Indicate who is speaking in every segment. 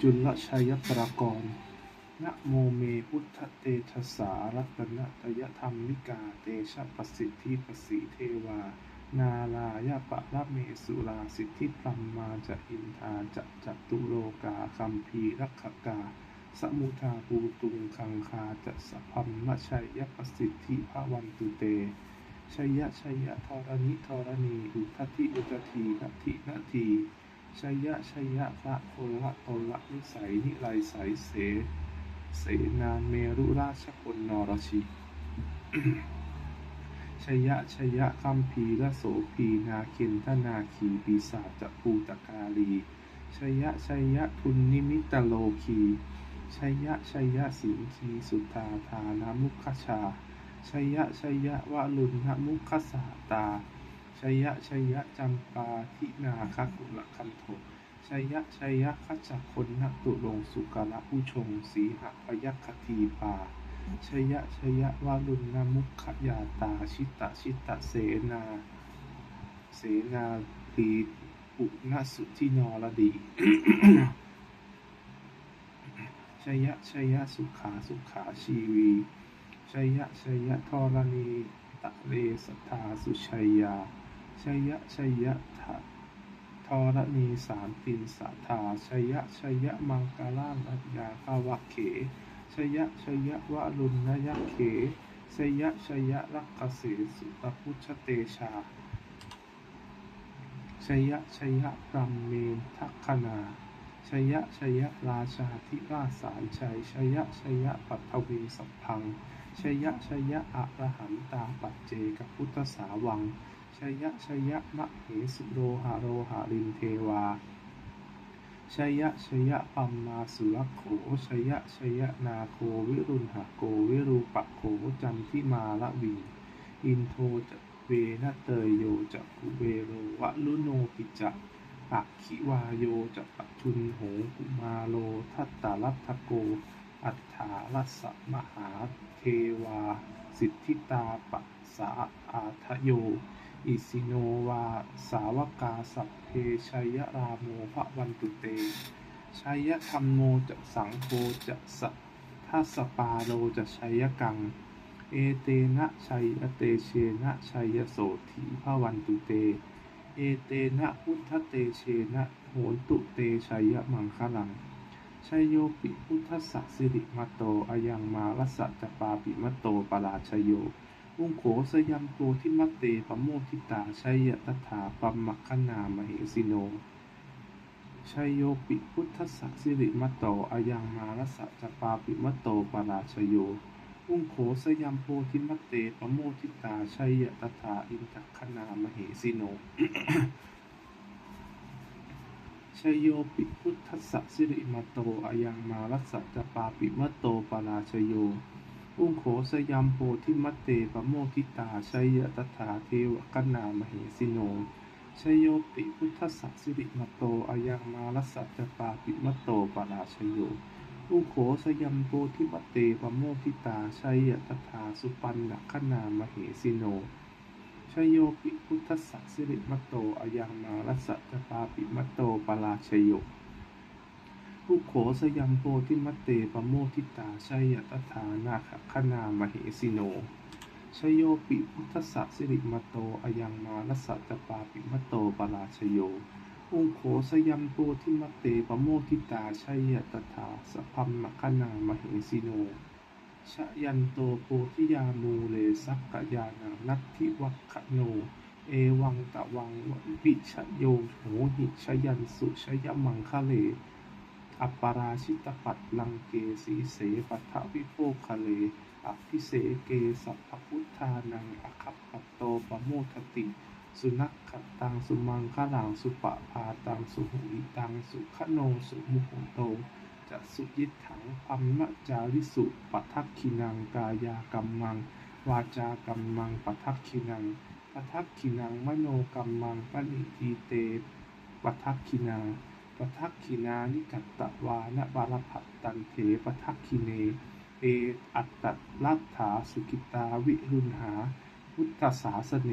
Speaker 1: จุลชัยตรากร นะโมเมพุทธเตชะสารัตนตยธรรมิกาเตชะประสิทธิประสีเทวา นาลายะปะระเมสุราสิทธิพรมมาจะอินทาจะจัตุโลกาคัมภีรักขกา สมุทาภูตุงคังคาจะสะพัมมชัยยประสิทธิภวันตุเตชยะชยะธรณิธรณีอุทธิอุทธีนัทินาที ชยยะชยยะพระโคละตละนิสัยนิไลใสเส เสนาเมรุราชพลนรชิชยะชยะคัมพีระโสพีนาเคนทนาคีปีศาจจะภูตกาลีชยะชยะทุนนิมิตโลคีชยะชยะสิงคีสุทาธานามุขชาชยะชยะวะลุณมุขสาตา ชยะชยะจำปาทินาคกุลคันโทชยะชยะขัจจคนนตุลงสุกละผู้ชง สีหพยัคคทีปาชยะชยะวาลุณมุขยาตาชิตะชิตะเสนา เสนาลีปุณสุทินรดีชยะชยะสุขาสุขาชีวีชยะชยะธรณีตะเลสทธาสุชัยยา ชยะชยะทะธรณีสามตินสัทธาชยะชยะมังกาลานัญญาภาวะเขชยะชยะวะลุณนยะเขชยะชยะรักเสสุตพุชเตชาชยะชยะพรัมเมนทัคคนาชยะชยะราชาธิราชสารชัยชยะชยะปัทวีสัพพังชยะชยะอะระหันตาปัจเจกพุทธสาวัง ชยะชยะมะเหสุโรหะโรหะรินเทวาชยะชยะปัมมาสุรโขชยะชยะนาโควิรุณหะโกวิรูปะโขจันทิมาละวีอินโทจะเวนะเตยโยจะกุเวโรวะลุโนปิจะปักขิวาโยจะปัชุนโหกุมาโลทัตตาลัทธโก อัฏฐาลัสสะมหาเทวา สิทธิตาปัสสาอาทะโย อิสิโนวาสาวกาสัพเพชัยราโมภวันตุเตชัยธรรมโมจะสังโฆจะสัทัสปาโลจะชัยกัง เอเตนะชัยเตเชนะชัยโสถีภวันตุเต เอเตนะพุทธเตเชนะโหนตุเตชัยมังคลังชัยโยปิพุทธสสะสิริมตโตอายังมาลสสะจปาปิมตโตปราชโย อุงโขสยัมโพธิมัตเตปโมทิตาชัยยะตถาปัมมัคคณามเหสิโนชัยโยปิพุทธัสสะสิริมัตโตอายังมาลัสสะจปาปิมตโตปราชโยอุงโขสยัมโพธิมัตเตปโมทิตาชัยยะตถาอินทัคณามเหสิโนชัยโยปิพุทธัสสะสิริมาโตอายังมารัสสะจปาปิมะโตปราชโย อุงโขสยัมโพธิมัตเตปโมทิตาชัยยะตถาเทวกนามเหสิโนชยโยปิพุทธสสะสิริมโตอายังมารัสสะจปาปิมโตปราชโยอุโขสยัมโพธิมัตเตปโมทิตาชัยยะตถาสุปันนัคณามเหสิโนชยโยปิพุทธสสะสิริมัโตอายังมารัสสะจปาปิมัโตปราชโย อุโขสยัมโพธิมัตเตปโมทิตาชัยยตถานาคคณามเหสิโนชโยปิพุทธัสสิริมโตอายังมารัสสะจปาปิมโตปราชโยอุงโขสยัมโพธิมัตเตปโมทิตาชัยยตถาสพัมมคณามเหสิโนชยันโตโพธิยามูเลสักกยานานัตถิวัคคโน เอวังตะวังวิชโยโหหิชยันสุชยมังคะเล อัปปาราชิตปัตลังเกสีเสปัทวิโภคะเลอภิเสเกสัพพุทธานังอคัปปตโตปโมทติ สุนัขขตังสุมังคลังสุปะพาตังสุหุอิตังสุขโนสุมุโหโตจะสุยิถังพัมมะจาริสุปัทักขินังกายากรรมัง วาจากรรมังปัทักขินังปัทักขินังมโนกรรมังปณิทีเตปัทักขินา ปทักขินานิกัตตวานะบาลพัตตันเถปทักขิเน เออัตตลัทธาสุกิตาวิรุณหา พุทธศาสเน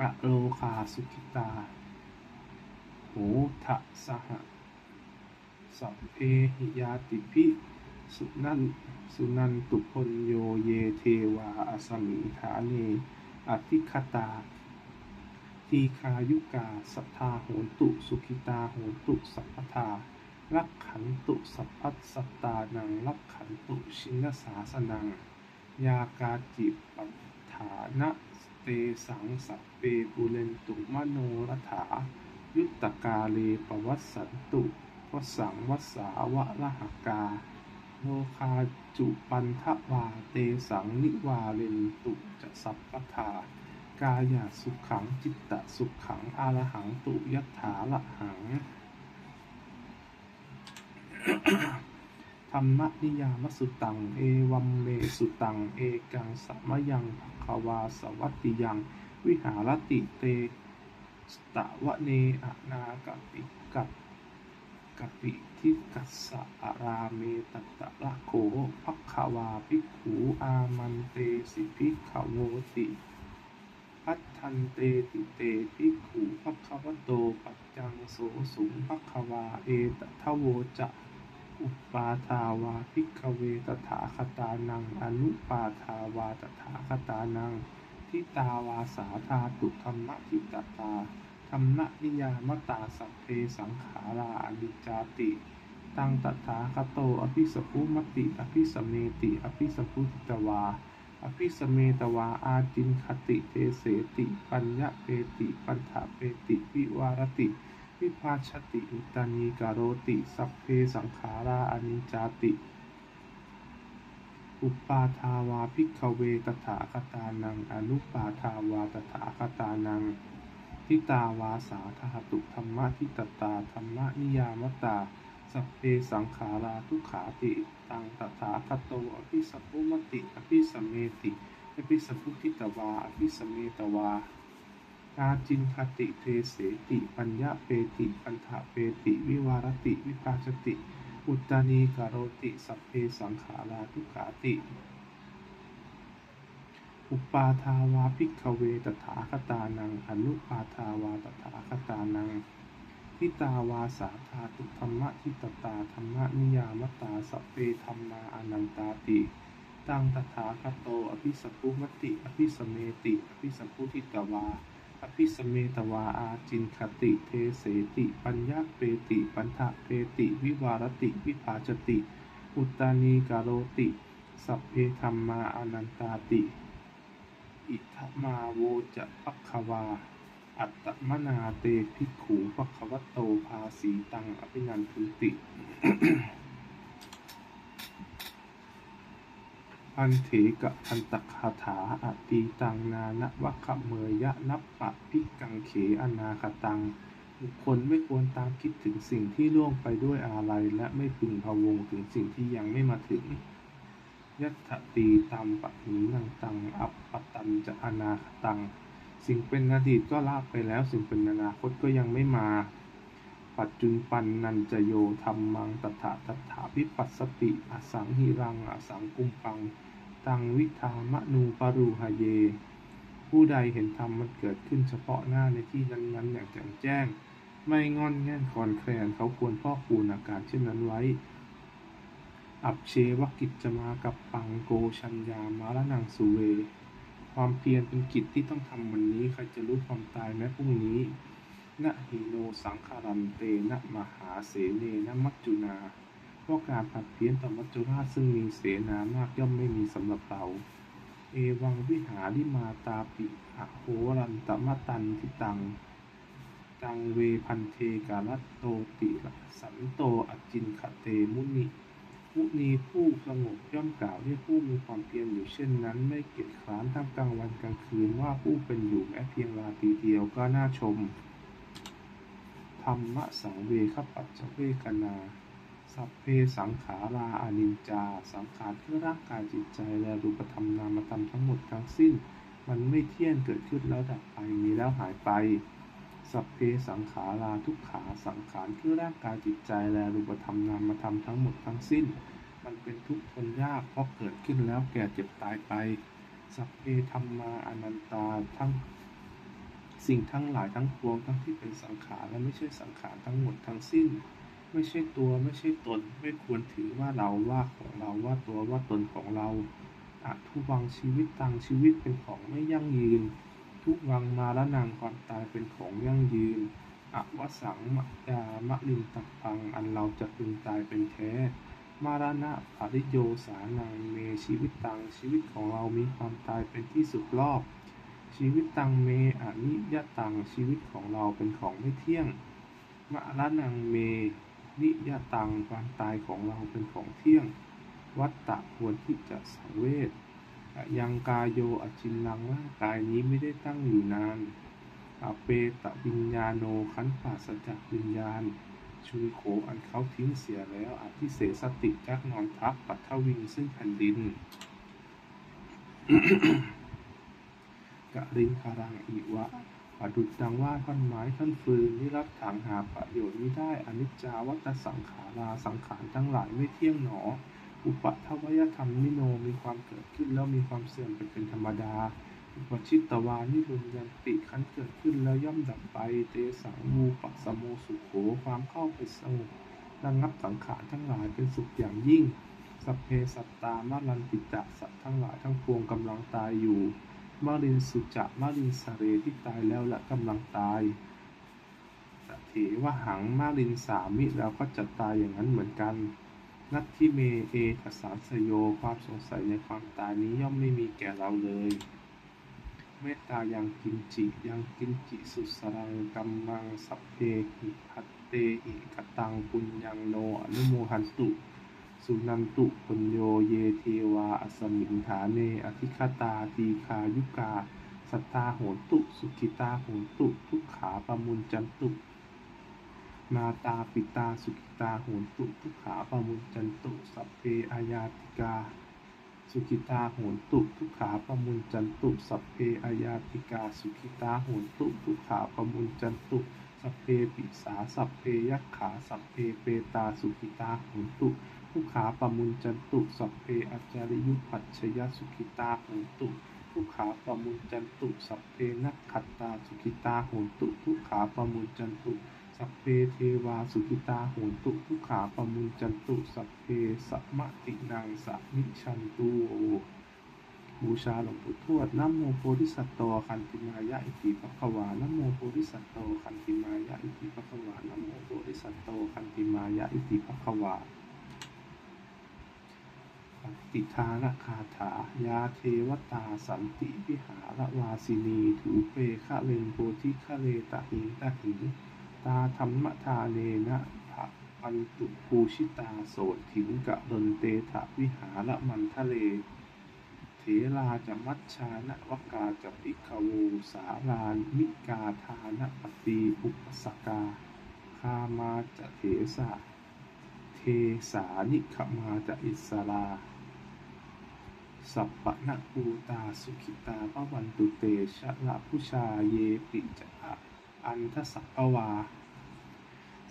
Speaker 1: อะโลคาสุกิตาโหทะสหสัพเพหิยาติพิสุนันสุนันตุพลโยเยเทวาอสมิฐาเนอธิคตา ทีคายุกาสัทธาโหนตุ สุขิตาโหนตุ สัพพทารักขันตุ สัพพัสสตานังรักขันตุชินสาสนัง ยากาจิปัฏฐานะเตสังสัพเปปุเรนตุมโนรถา ยุตตกาเลปวัสสันตุวสังวสาวะรหกาโลคาจุปันทวาเตสังนิวาเรนตุจะสัพพทา กายาสุขังจิตตะสุขังอารหังตุยัตถาละหังธรรมนิยามสุตัง เอวัมเมสุตัง เอกังสัมยังภควาสวัตติยัง วิหารติเตสตะวะเนอนากปิกัปกปิทิกัสสะอาราเมตตะละโขภักขวาภิกขูอามันเตสิภิกขโวติ พันเตติเตภิกขุภักขวโตปัจจังโสสุงภักขวาเอตทะโวจะอุปาทาวาภิกขเวตถาคตานัง อนุปาทาวาตถาคตานัง ทิตาวาสาธาตุธรรมทิตตาธรรมนิยามตาสัพเพสังขาราอนิจจาติ ตังตถาคโต อภิสพุมติ อภิสเมติ อภิสพุติตวา อภิสเมตวาอาจินคติเตเสติ ปัญญะเปติปัญถาเปติวิวารติ วิภาชติอุตานีกาโรติ สัพเพสังขาราอนิจจาติ อุปาทาวาภิกขเวตถาคตานัง อนุปาทาวาตถาคตานังทิตาวาสาธาตุธรรมะทิตตาธรรมะนิยามตา สัพเพสังขาราทุกขาติ ตังตถาคโตอภิสัพพุมติอภิสมเมติอภิสัพพุทิตวาอภิสมเมตวาอาจินคติเทเสติ ปัญญาเปติปัญถาเปติ วิวารติวิภาชติ อุตตานีกาโรติ สัพเพสังขาราทุกขาติ อุปปาทาวาภิกขเวตถาคตานังอนุปาทาวาตถาคตานัง ทิตาวาสาธาตุธรรมะทิตตาธรรมะนิยามตาสเพธรรมาอนันตาติตังตถาคโต อภิสัพพุมติ อภิสเมติ อภิสัพพุทิตวา อภิสเมตวาอาจินคติเทเสติ ปัญญาเปติปัญถะเปติ วิวารติ วิภาชติ อุตตานีกาโรติ สัพเพธรรมาอนันตาติ อิทมาโวจะปัคควา อัตมนาเตภิกขูปัคควโตภาสีตังอภินันทุติพันเถกะพันตคาถาอตีตังนานวัคเมยยะนับปะพิกังเขอนาคตังบุคคลไม่ควรตามคิดถึงสิ่งที่ล่วงไปด้วยอาลัยและไม่พึงพะวงถึงสิ่งที่ยังไม่มาถึงยัตตีตามปะหินังตังอัปปตันจะอนาคตัง สิ่งเป็นอดีตก็ลาบไปแล้ว สิ่งเป็นอนาคตก็ยังไม่มา ปัจจุปันนันจโยธรรมังตถาตถาวิปัสสติ อสังหิรังอสังกุมปัง ตังวิธามนูปรูหเย ผู้ใดเห็นธรรมมันเกิดขึ้นเฉพาะหน้าในที่นั้นๆ อย่างแจ่มแจ้ง ไม่งอนแง่นคอนแคลนเขาควรพ่อคูณอาการเช่นนั้นไว้ อับเชวกิจจะมากับปังโกชัญญามารนังสุเว ความเพียรเป็นกิจที่ต้องทำวันนี้ใครจะรู้ความตายแม้พรุ่งนี้นะหิโนสังขารันเตนะมหาเสเนนะมัจจุนาเพราะการผัดเพี้ยนต่อมัจจุราชซึ่งมีเสนามากย่อมไม่มีสำหรับเรา เอวังวิหาริมาตาปิอะโหรันตมะตันทิตัง ตังเวพันเทกาลโตติลสันโตอจินขเตมุนิ มุนีผู้สงบย่อมกล่าวเรียกผู้มีความเพียรอยู่เช่นนั้น ไม่เกียจคร้านทั้งกลางวันกลางคืนว่าผู้เป็นอยู่แม้เพียงราตรีเดียวก็น่าชม ธรรมะสังเวคปัจจเวกนา สัพเพสังขาราอานินจา สังขารคือร่างกายจิตใจและรูปธรรมนามธรรมทั้งหมดทั้งสิ้น มันไม่เที่ยงเกิดขึ้นแล้วดับไปมีแล้วหายไป สัพเพสังขาราทุกขาสังขารคือร่างกายจิตใจและรูปธรรมนามธรรมทั้งหมดทั้งสิ้น มันเป็นทุกข์ทนยากเพราะเกิดขึ้นแล้วแก่เจ็บตายไป สัพเพธรรมาอนันตาทั้งสิ่งทั้งหลายทั้งปวงทั้งที่เป็นสังขารและไม่ใช่สังขารทั้งหมดทั้งสิ้น ไม่ใช่ตัวไม่ใช่ตน ไม่ควรถือว่าเราว่าของเราว่าตัวว่าตนของเราอะทุวังชีวิตตังชีวิตเป็นของไม่ยั่งยืน ทุวังมาละนังความตายเป็นของยั่งยืนอวสังมะยามะลินตัพัง อันเราจะพึงตายเป็นแท้ มารณะปริโยสานังเมชีวิตตังชีวิตของเรามีความตายเป็นที่สุดรอบ ชีวิตตังเมอนิยตังชีวิตของเราเป็นของไม่เที่ยงมะระนังเม นิยตังความตายของเราเป็นของเที่ยง วัตตะควรที่จะสังเวช ยังกายโยอจินนังร่างกายนี้ไม่ได้ตั้งอยู่นานอเปตวิญญาโนขันปาศจากวิญญาณชุนโขอันเขาทิ้งเสียแล้วอธิเสสติจักนอนทับปัทวิงซึ่งแผ่นดินกะริงคารังอีวะประดุจดังว่าท่อนไม้ท่อนฟืนที่รับถางหาประโยชน์ไม่ได้อนิจจาวัตสังขาราสังขารทั้งหลายไม่เที่ยงหนอ อุปทวยธรรมนิโนมีความเกิดขึ้นแล้วมีความเสื่อมไปเป็นธรรมดา อุปชิตตวานิรุนยันติขันเกิดขึ้นแล้วย่อมดับไป เตสังมูปัสโมสุโขความเข้าไปสงบระงับสังขารทั้งหลายเป็นสุขอย่างยิ่ง สัพเพสัตตามารันติจะสัตว์ทั้งหลายทั้งปวงกำลังตายอยู่มารินสุจะมารินสเรที่ตายแล้วและกำลังตายสเถวหังมารินสามิแล้วก็จะตายอย่างนั้นเหมือนกัน นัตทิเมเอทสารสโย ความสงสัยในความตายนี้ย่อมไม่มีแก่เราเลย เมตตายังกินจิ ยังกินจิสุสรังกัมมังสัพเพหิพัตเตหิกตังปุญญังโนอนุโมหันตุ สุนันตุปุญโยเยเทวาอสมิงฐาเน อธิคตาทีคายุกา สัตตาโหตุ สุขิตาโหตุ ทุกขาปมุนจันตุ มาตาปิตาสุขิตาโหนตุทุกขาปมุนจันตุ สัพเพอายาติกา สุขิตาโหนตุทุกขาปมุนจันตุ สัพเพอายาติกา สุขิตาโหนตุทุกขาปมุนจันตุ สัพเพปิสาสัพเพยักขา สัพเพเปตาสุขิตาโหนตุทุกขาปมุนจันตุ สัพเพอาจาริยุปัชชยสุขิตาโหนตุทุกขาปมุนจันตุ สัพเพนักขัตตาสุขิตาโหนตุทุกขาปมุนจันตุ สัพเพเทวาสุขิตาโหนตุทุกขาปมุนจันตุสัพเพสัมมตินังสมิชันตุโอบูชาหลวงปู่ทวดนโมโพธิสัตว์โตคันติมายะอิติภควานะโมโพธิสัตว์โตคันติมายะอิติภควานะโมโพธิสัตว์โตคันติมายะอิติภควาปฏิทานคาถายาเทวตาสันติวิหารวาสินีถูเปคะเลนโพธิคะเลตะหิงตะหิง ตาธรรมทาเนนะภะปันตุภูชิตาโสถิงกะดนเตถะวิหารมันทะเล เถราจะมัชชานะวกาจะปิขวูสารานิกาทานะปฏิอุปสกาคามาจะเถสะเทสานิขมาจะอิสราสัพปะนะปูตาสุขิตาปวันตุเตชะละพุชาเยปิจะอะ อันทสัพพวา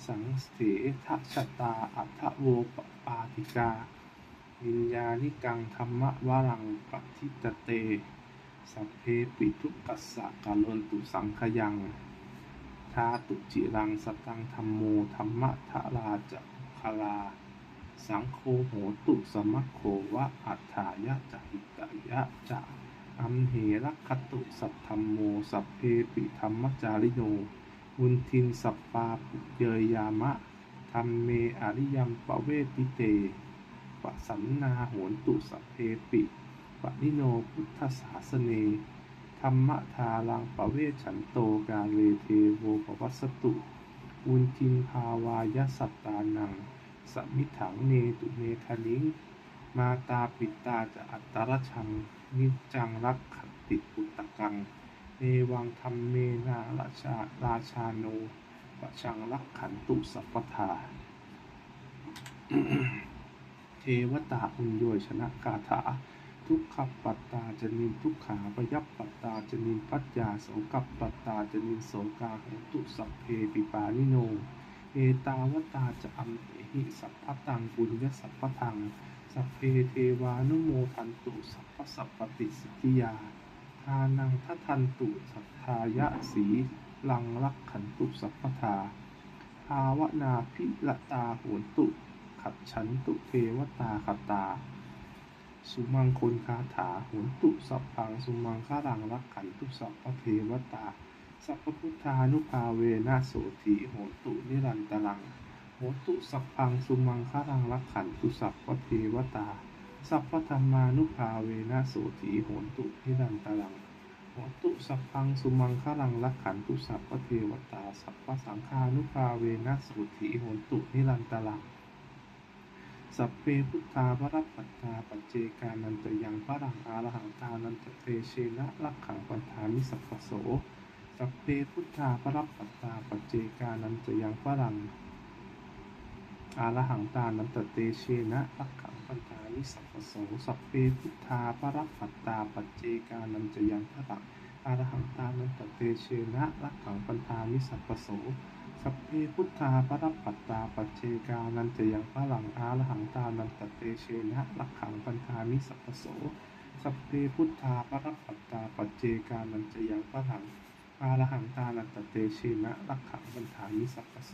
Speaker 1: สังเสทชะตา อัทโวปปาติกา วิญญาณิกังธรรมวรังปฏิตเต สัพเพปิทุกัสสะกาลนตุสังขยังทาตุจิรังสตังธรรมโมธรรมะทะราจะคลา สังโฆโหตุสมัคโควะอัฏฐายะจหิตยะจะ อัมเหรักขตุสัทธัมโม สัพเพปิธรรมจาริโนอุนทินสัปปาปุเยยามะธรรมเมอริยมปะเวติเตปะสันนาโหนตุสัพเพปิปะนิโนพุทธศาสเนธรรมทารังปะเวฉันโตกาเลเทโวปวัสสตุอุนทินภาวายสัตตานังสมิถังเนตุเมธานิง มาตาปิตาจะอัตตรชัง นิจจังรักขติปุตตะกัง เอวังธรรมเมนาราชาราชาโนปะชังรักขันตุสัพพทาเทวตาอุญโยชนะกาถา ทุกขปัตตาจนินทุกขาปยัปปัตตาจนินปัจจาโสกัปปัตตาจนินโสกาโหตุสัพเพปิปานิโน เอตาวตาจะอัมเหหิสัพพตังปุญญสัพพทัง สัพเพเทวานุโมทันตุสัพพสัพปติสิทธิยา ทานังทัทันตุสัทธายะสีลังรักขันตุสัพพทาหาวนาพิละตาโหนตุ ขัดฉันตุเทวตาคตา สุมังคลคาถาโหนตุสัพพังสุมังคารังรักขันตุสัพพเทวตา สัพพุทธานุภาเวนะโสถีโหนตุนิรันตรัง โหตุสัพพังสุมังคารังรักขันตุสัพพะเทวตา สัพพธรรมานุภาเวนะโสถีโหตุนิรันตรังโหตุสัพพังสุมังคลังรักขันตุสัพพะเทวตา สัพพสังฆานุภาเวนะโสุถีโหตุนิรันตรัง สัพเพพุทธาพระปัตตาปัจเจกานันตยังพระรังอารหังตานันตเตเชนะรักขังปัฏฐามิสัพพโส สัพเพพุทธาพระปัตตาปัจเจกานันตยังพระรัง อาระหังตานันตเตเชนะรักขังปัฏฐามิสัพพโสสัพเพพุทธาพระปัตตาปัจเจกานันตยังพระรังอาระหังตานันตเตเชนะรักขังปัฏฐามิสัพพโสสัพเพพุทธาปรับปัตตาปัจเจกานันจะยังพระหลังอาระหังตานันตเตเชนะลักขังปัญหามิสัพพโสสัพเพพุทธาปรับปัตตาปัจเจกานันจะยังพระหลังอาระหังตานันตเตเชนะลักขังปัญหามิสัพพโส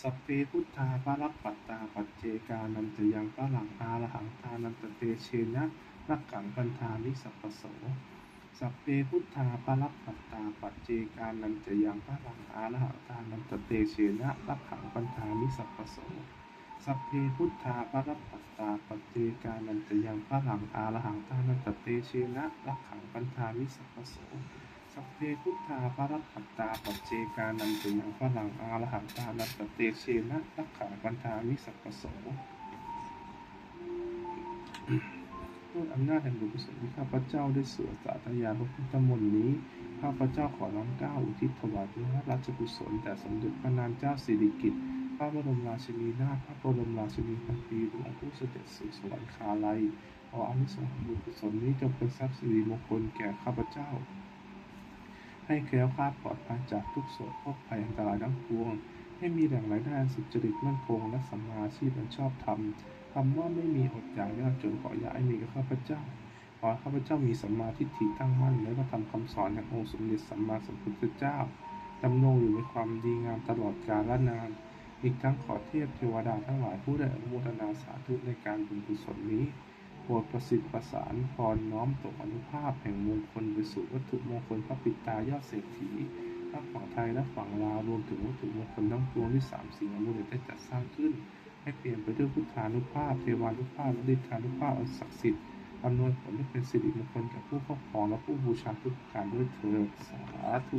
Speaker 1: สัพเพพุทธาปรับปัตตาปัจเจกานันจะยังพระหลังอาระหังตานันตเตเชนะลักขังปัญหามิสัพพโสสัพเพพุทธาปรับปัตตาปัจเจกานันจะยังพระลังอาระหังตานันตเตเชนะรักขังปัญหามิสัพพโสสัพเพพุทธาปรับปัตตาปัจเจกานันจะยังพระลังอาระหังตานันตเตเชนะรักขังปัญหามิสัพพโส สัพเพพุทธาปรับปัตตาปัจเจกานันจะยังพลังอารหังตานัตเตเชนะรักขังปัญหามิสัพโสด้วยอำนาจแห่งบุญกุศลที่ข้าพเจ้าได้สวดสาธยายพระพุทธมนต์นี้ ข้าพเจ้าขอน้อมเกล้าอุทิศถวายเป็นพระราชกุศลแด่สมเด็จพระนางเจ้าสิริกิติ์พระบรมราชินีนาถพระบรมราชินีพันปีหลวงผู้เสด็จสู่สวรรคาลัยขออานิสงส์บุญกุศลนี้จงเป็นทรัพย์สิริมงคลแก่ข้าพเจ้า ให้แคล้วคลาดปลอดภัยจากทุกโศกโรคภัยอันตรายทั้งปวง ให้มีแหล่งรายได้สุจริตมั่นคง และสัมมาอาชีพอันชอบธรรมคำว่าไม่มีอดอยากยากจนขออย่าให้มีกับข้าพเจ้าขอข้าพเจ้ามีสัมมาทิฏฐิตั้งมั่นและก็ทำคำสอนแห่งองค์สมเด็จสัมมาสัมพุทธเจ้าดำรงอยู่ในความดีงามตลอดกาลนาน อีกทั้งขอเทพเทวดาทั้งหลายผู้ได้อนุโมทนาสาธุในการบุญกุศลนี้ โปรดประสิทธิ์ประสานพรน้อมตกอนุภาพแห่งมงคลไปสู่วัตถุมงคลพระปิตายอดเศรษฐีทั้งฝั่งไทยและฝั่งลาวรวมถึงวัตถุมงคลทั้งปวงที่สามสิ่งอมุลได้จัดสร้างขึ้น ให้เปลี่ยนไปด้วยพุทธานุภาพ เทวานุภาพและฤทธานุภาพอันศักดิ์สิทธิ์อำนวยผลให้เป็นสิริมงคลแก่ผู้ครอบครองและผู้บูชาทุกการด้วยเถิดสาธุ